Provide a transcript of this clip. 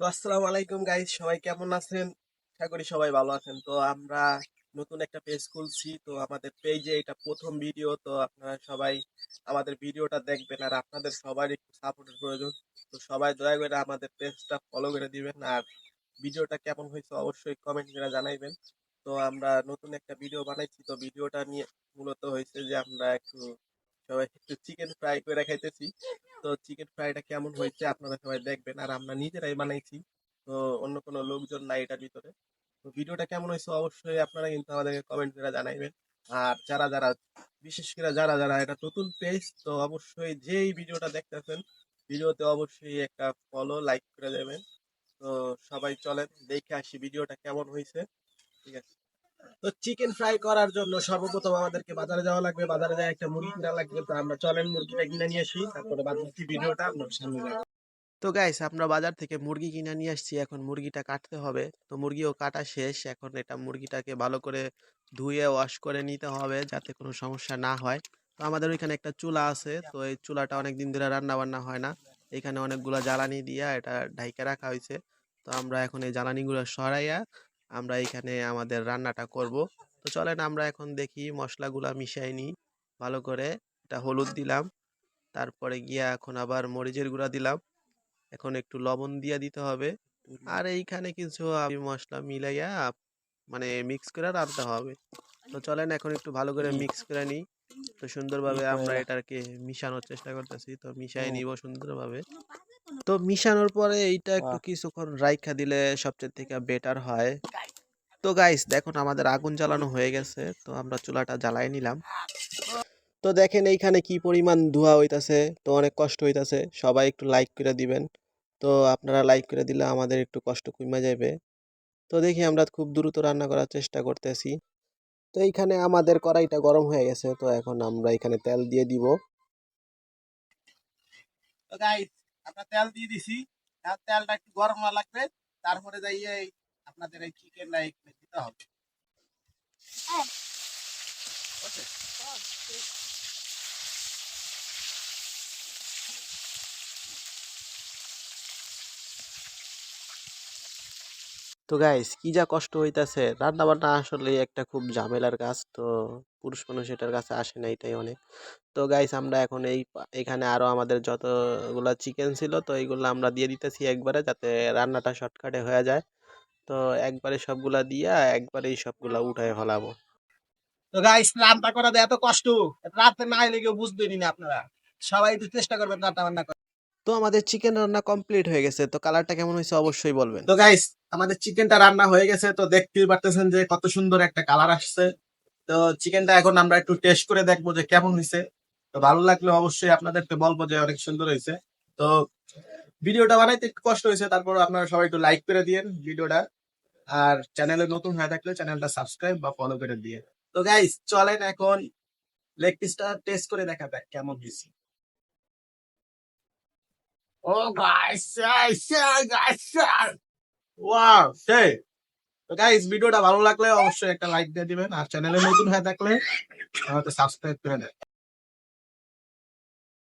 তো আসসালামু আলাইকুম গাইজ সবাই কেমন আছেন? আশা করি সবাই ভালো আছেন। তো আমরা নতুন একটা পেজ খুলছি। তো আমাদের পেজে এটা প্রথম ভিডিও তো আপনারা সবাই আমাদের ভিডিওটা দেখবেন আর আপনাদের সবার একটু সাপোর্টের প্রয়োজন। তো সবাই দয়া করে আমাদের পেজটা ফলো করে দিবেন আর ভিডিওটা কেমন হয়েছে অবশ্যই কমেন্ট করে জানাইবেন। তো আমরা নতুন একটা ভিডিও বানাইছি। তো ভিডিওটা নিয়ে মূলত হয়েছে যে আমরা একটু সবাই একটু চিকেন ফ্রাই করে খাইতেছি। তো চিকেন ফ্রাইটা কেমন হয়েছে আপনারা সবাই দেখবেন, আর আমরা নিজেরাই বানাইছি। তো অন্য কোনো লোকজন নাই এটার ভিতরে। তো ভিডিওটা কেমন হয়েছে অবশ্যই আপনারা কিন্তু আমাদেরকে কমেন্ট করে জানাইবেন। আর যারা যারা, বিশেষ করে যারা যারা এটা নতুন পেজ তো অবশ্যই যেই ভিডিওটা দেখতেছেন, ভিডিওতে অবশ্যই একটা ফলো লাইক করে দেবেন। তো সবাই চলেন, দেখে আসি ভিডিওটা কেমন হয়েছে। ঠিক আছে। তো চিকেন ফ্রাই করার জন্য সর্বপ্রথম আমাদেরকে বাজারে যাওয়া লাগবে। বাজারে যাওয়া একটা মুরগি কিনা লাগবে। তো আমরা চলেন মুরগিটা কিনে নিয়ে আসি। তারপরে বাকি ভিডিওটা আপনার সামনে। তো গাইস আমরা বাজার থেকে মুরগি কিনে নিয়ে আসছি। এখন মুরগিটা কাটতে হবে। তো মুরগিও কাটা শেষ। এখন এটা মুরগিটাকে ভালো করে ধুয়ে ওয়াশ করে নিতে হবে যাতে কোনো সমস্যা না হয়। তো আমাদের ওইখানে একটা চুলা আছে। তো এই চুলাটা অনেক দিন ধরে রান্না বান্না হয় না। এখানে অনেকগুলো জ্বালানি দিয়া এটা ঢাইকা রাখা হয়েছে। তো আমরা এখন এই জ্বালানিগুলো সরাইয়া আমরা এখানে আমাদের রান্নাটা করব। তো চলেন আমরা এখন দেখি মশলাগুলা মিশাই নিই। ভালো করে এটা হলুদ দিলাম। তারপরে গিয়া এখন আবার মরিচের গুঁড়া দিলাম। এখন একটু লবণ দিয়ে দিতে হবে। আর এইখানে কিছু আমি মশলা মিলাইয়া মানে মিক্স করে রাখতে হবে। তো চলেন এখন একটু ভালো করে মিক্স করে নিই। তো সুন্দরভাবে আমরা এটাকে মিশানোর চেষ্টা করতেছি। তো মিশাই নিব সুন্দরভাবে। তো মিশানোর পরে এইটা একটু কিছুক্ষণ রাইখা দিলে সবচেয়ে থেকে বেটার হয়। তো গাইস দেখুন আমাদের আগুন জ্বালানো হয়ে গেছে তো আমরা চুলাটা জ্বালাই নিলাম। তো দেখেন এইখানে কি পরিমাণ ধোঁয়া হইতাছে তো অনেক কষ্ট হইতাছে। সবাই একটু লাইক করে দিবেন। তো আপনারা লাইক করে দিলে আমাদের একটু কষ্ট কমে যাবে তো দেখি আমরা খুব দ্রুত রান্না করার চেষ্টা করতেছি। তো এইখানে আমাদের কড়াইটা গরম হয়ে গেছে তো এখন আমরা এখানে তেল দিয়ে দিব। তো গাইস আমরা তেল দিয়ে দিছি। তেলটা একটু গরম হওয়া লাগবে। তারপরে যাইয়ে আপনাদের এই এখানে দিতে হবে? তো গাইস কি যা কষ্ট হইতাছে? রান্না বান্না আসলে একটা খুব ঝামেলার কাজ। তো পুরুষ মানুষ এটার কাছে আসে না এটাই অনেক। তো গাইস আমরা এখন এই এখানে আরও আমাদের যতগুলা চিকেন ছিল তো এইগুলো আমরা দিয়ে দিতেছি একবারে যাতে রান্নাটা শর্টকাটে হয়ে যায়। তো একবারে সবগুলা দিয়া একবারেই সবগুলা উঠায় ফেলাবো। তো গাইস রান্না করা এত কষ্ট রাতে না এলে কেউ বুঝবেনই না আপনারা। সবাই একটু চেষ্টা করবেন রান্না বান্না তো আমাদের চিকেন রান্না কমপ্লিট হয়ে গেছে তো কালারটা কেমন হয়েছে অবশ্যই বলবেন। তো গাইস আমাদের চিকেনটা রান্না হয়ে গেছে তো দেখতেই পারতেছেন যে কত সুন্দর একটা কালার আসছে। তো চিকেনটা এখন আমরা একটু টেস্ট করে দেখব যে কেমন হয়েছে। তো ভালো লাগলে অবশ্যই আপনাদেরকে বলব যে অনেক সুন্দর হয়েছে। তো ভিডিওটা বানাইতে একটু কষ্ট হয়েছে, তারপর আপনারা সবাই একটু লাইক করে দিয়েন ভিডিওটা। আর চ্যানেলে নতুন হয়ে থাকলে চ্যানেলটা সাবস্ক্রাইব বা ফলো করে দিয়ে। তো গাইস চলেন এখন লেগ পিসটা টেস্ট করে দেখা যাক কেমন হয়েছে। ও গাইস ওয়াও সেই তো গাইস ভিডিওটা ভালো লাগলে অবশ্যই একটা লাইক দিয়ে দিবেন। আর চ্যানেলে নতুন হয়ে থাকলে সাবস্ক্রাইব করে দেন।